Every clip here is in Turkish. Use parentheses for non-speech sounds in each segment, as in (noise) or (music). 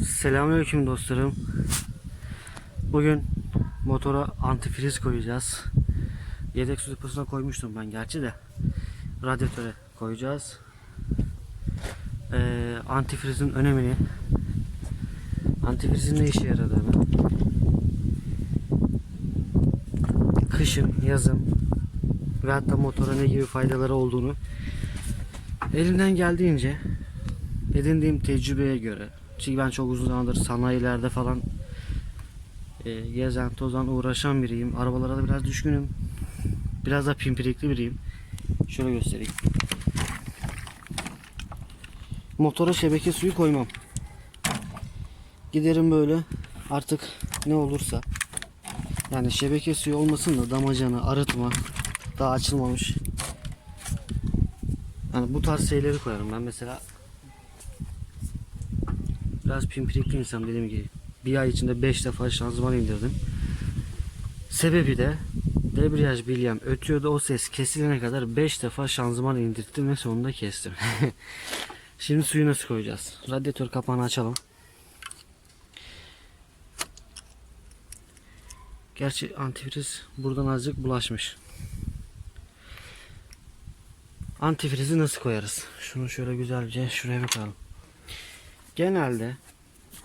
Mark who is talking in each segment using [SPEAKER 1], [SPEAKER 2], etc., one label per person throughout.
[SPEAKER 1] Selamünaleyküm dostlarım. Bugün motora antifriz koyacağız. Yedek su deposuna koymuştum ben gerçi de. Radyatöre koyacağız. Ee, antifrizin önemini, antifrizin ne işe yaradığını, kışın, yazın ve hatta motora ne gibi faydaları olduğunu elimden geldiğince edindiğim tecrübeye göre çünkü ben çok uzun zamandır sanayilerde falan e, gezen tozan uğraşan biriyim. Arabalara da biraz düşkünüm. Biraz da pimpirikli biriyim. Şöyle göstereyim. Motora şebeke suyu koymam. Giderim böyle artık ne olursa yani şebeke suyu olmasın da damacana, arıtma daha açılmamış. Yani bu tarz şeyleri koyarım ben mesela Biraz pimpirikli insan dediğim gibi. Bir ay içinde 5 defa şanzıman indirdim. Sebebi de debriyaj bilyem ötüyordu o ses kesilene kadar 5 defa şanzıman indirttim ve sonunda kestim. (laughs) Şimdi suyu nasıl koyacağız? Radyatör kapağını açalım. Gerçi antifriz buradan azıcık bulaşmış. Antifrizi nasıl koyarız? Şunu şöyle güzelce şuraya bir koyalım. Genelde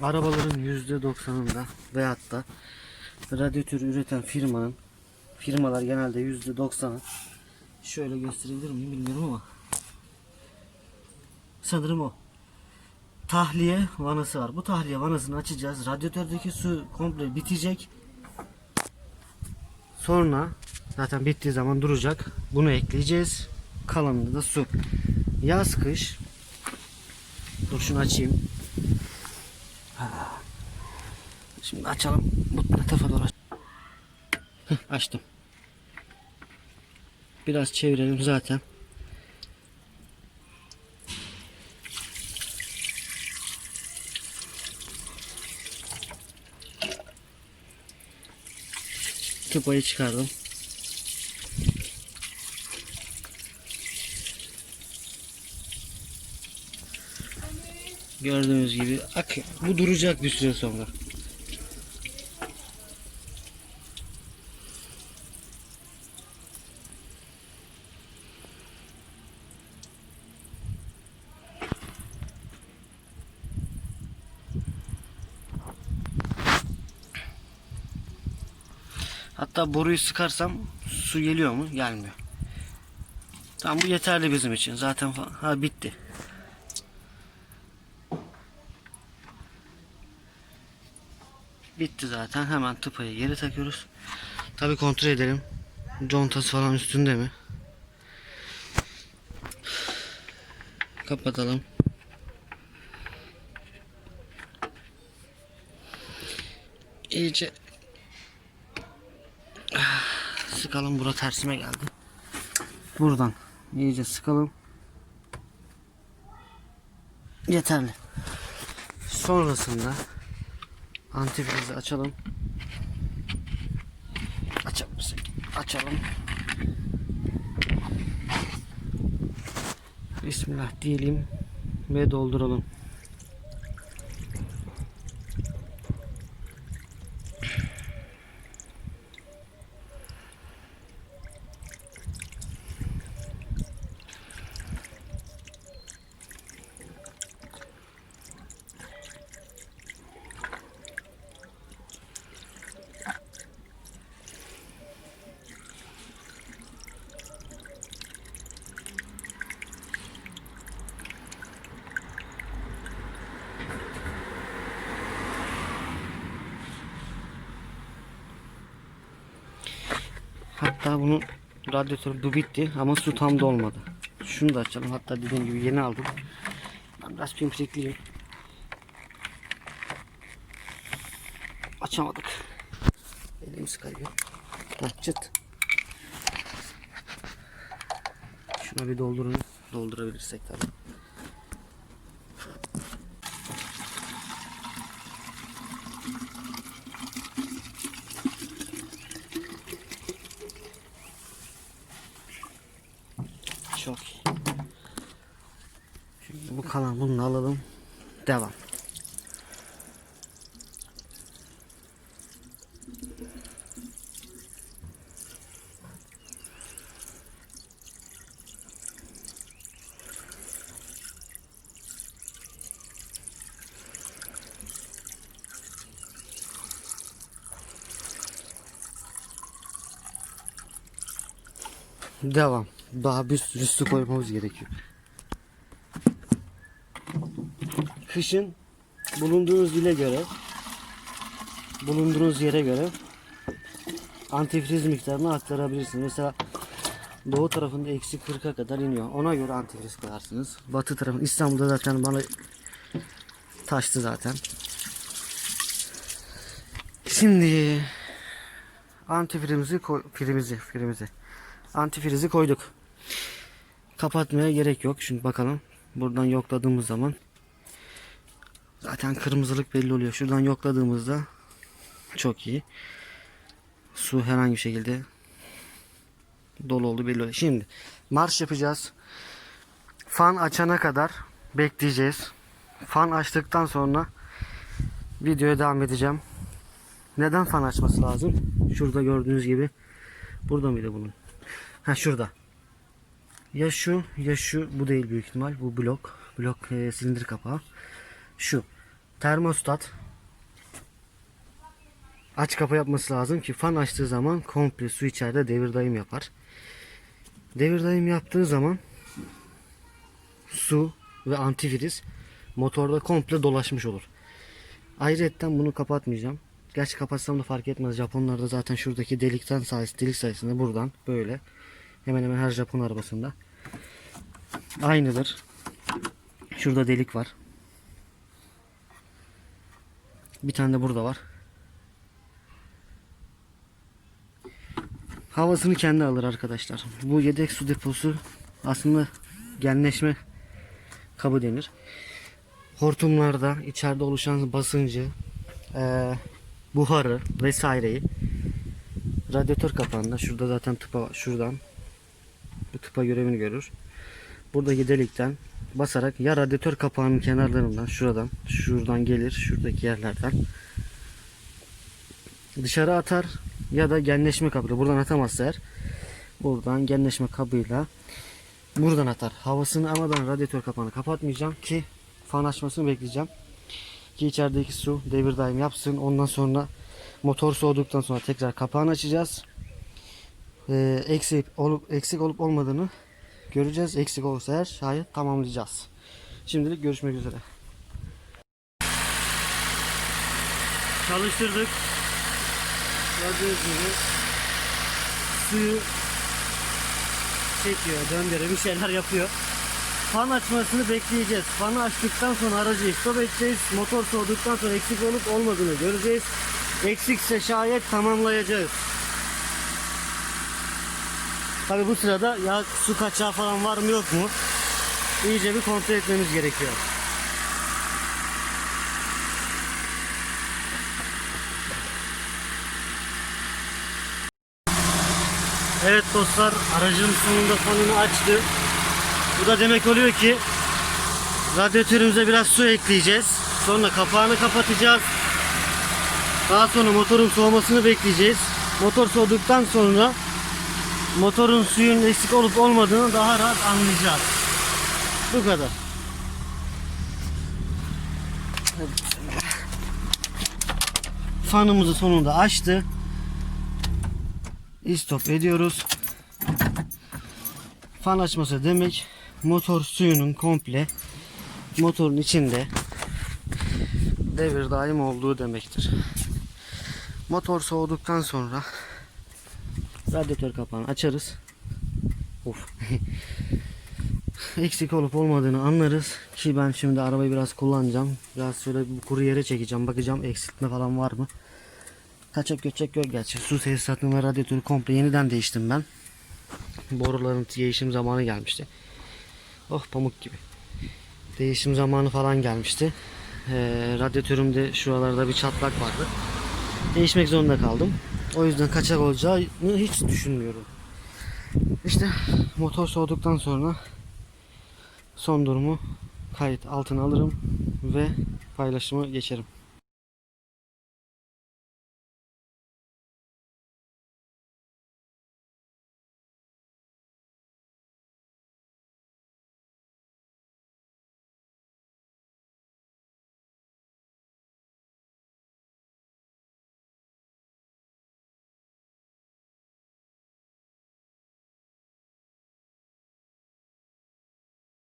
[SPEAKER 1] arabaların %90'ında veyahut da radyatör üreten firmanın firmalar genelde %90'ı şöyle gösterebilir miyim bilmiyorum ama sanırım o tahliye vanası var. Bu tahliye vanasını açacağız. Radyatördeki su komple bitecek. Sonra zaten bittiği zaman duracak. Bunu ekleyeceğiz. Kalanında da su. Yaz kış Dur şunu açayım. Şimdi açalım. Bu tarafa doğru. açtım. Biraz çevirelim zaten. Tıpayı çıkardım. Gördüğünüz gibi akıyor. Bu duracak bir süre sonra. Hatta boruyu sıkarsam su geliyor mu? Gelmiyor. Tamam bu yeterli bizim için. Zaten ha bitti. Bitti zaten. Hemen tıpayı geri takıyoruz. Tabi kontrol edelim. Contası falan üstünde mi? Kapatalım. İyice sıkalım. Bura tersime geldi. Buradan iyice sıkalım. Yeterli. Sonrasında Antifrizi açalım. Açabilirsek açalım. Bismillah diyelim ve dolduralım. Hatta bunu radyatör bu bitti ama su tam dolmadı. Şunu da açalım. Hatta dediğim gibi yeni aldım. Ben biraz pimpirikliyim. Açamadık. Elimiz kayıyor. Heh, çıt. Şuna bir doldurun. Doldurabilirsek tabii. Çok iyi. Şimdi bu kalan bunu alalım. Devam. Devam. Daha bir sürü su koymamız gerekiyor. Kışın bulunduğunuz ile göre bulunduğunuz yere göre antifriz miktarını aktarabilirsiniz. Mesela doğu tarafında eksi 40'a kadar iniyor. Ona göre antifriz koyarsınız. Batı tarafı İstanbul'da zaten bana taştı zaten. Şimdi antifrizimizi koy, frimizi, frimizi. Antifrizi koyduk. Kapatmaya gerek yok. Şimdi bakalım. Buradan yokladığımız zaman zaten kırmızılık belli oluyor. Şuradan yokladığımızda çok iyi. Su herhangi bir şekilde dolu oldu belli oluyor. Şimdi marş yapacağız. Fan açana kadar bekleyeceğiz. Fan açtıktan sonra videoya devam edeceğim. Neden fan açması lazım? Şurada gördüğünüz gibi. Burada mıydı bunun? Ha şurada. Ya şu ya şu bu değil büyük ihtimal. Bu blok. Blok e, silindir kapağı. Şu. Termostat. Aç kapa yapması lazım ki fan açtığı zaman komple su içeride devir dayım yapar. Devir dayım yaptığı zaman su ve antifriz motorda komple dolaşmış olur. Ayrıca bunu kapatmayacağım. Gerçi kapatsam da fark etmez. Japonlarda zaten şuradaki delikten sayısı, delik sayısında buradan böyle. Hemen hemen her Japon arabasında. Aynıdır. Şurada delik var. Bir tane de burada var. Havasını kendi alır arkadaşlar. Bu yedek su deposu aslında genleşme kabı denir. Hortumlarda içeride oluşan basıncı, eee, buharı vesaireyi radyatör kapağında şurada zaten tıpa şuradan bu tıpa görevini görür. Buradaki delikten basarak ya radyatör kapağının kenarlarından şuradan şuradan gelir şuradaki yerlerden dışarı atar ya da genleşme kabıyla buradan atamazsa eğer buradan genleşme kabıyla buradan atar. Havasını ama ben radyatör kapağını kapatmayacağım ki fan açmasını bekleyeceğim. Ki içerideki su devir daim yapsın. Ondan sonra motor soğuduktan sonra tekrar kapağını açacağız. Ee, eksik olup eksik olup olmadığını göreceğiz. Eksik olursa eğer şayet tamamlayacağız. Şimdilik görüşmek üzere. Çalıştırdık. Gördüğünüz gibi suyu çekiyor, döndürüyor, bir şeyler yapıyor. Fan açmasını bekleyeceğiz. Fanı açtıktan sonra aracı stop edeceğiz. Motor soğuduktan sonra eksik olup olmadığını göreceğiz. Eksikse şayet tamamlayacağız. Tabi bu sırada ya su kaçağı falan var mı yok mu? İyice bir kontrol etmemiz gerekiyor. Evet dostlar aracın sonunda fanını açtı. Bu da demek oluyor ki radyatörümüze biraz su ekleyeceğiz. Sonra kapağını kapatacağız. Daha sonra motorun soğumasını bekleyeceğiz. Motor soğuduktan sonra motorun suyun eksik olup olmadığını daha rahat anlayacağız. Bu kadar. Fanımızı sonunda açtı. İstop ediyoruz. Fan açması demek motor suyunun komple motorun içinde devir daim olduğu demektir. Motor soğuduktan sonra radyatör kapağını açarız. Of. (laughs) Eksik olup olmadığını anlarız ki ben şimdi arabayı biraz kullanacağım. Biraz şöyle bir kuru yere çekeceğim. Bakacağım eksiltme falan var mı? Kaçak göçek yok gerçi. Su tesisatını ve radyatörü komple yeniden değiştim ben. Boruların değişim zamanı gelmişti. Oh pamuk gibi. Değişim zamanı falan gelmişti. Ee, radyatörümde şuralarda bir çatlak vardı. Değişmek zorunda kaldım. O yüzden kaçak olacağını hiç düşünmüyorum. İşte motor soğuduktan sonra son durumu kayıt altına alırım ve paylaşımı geçerim.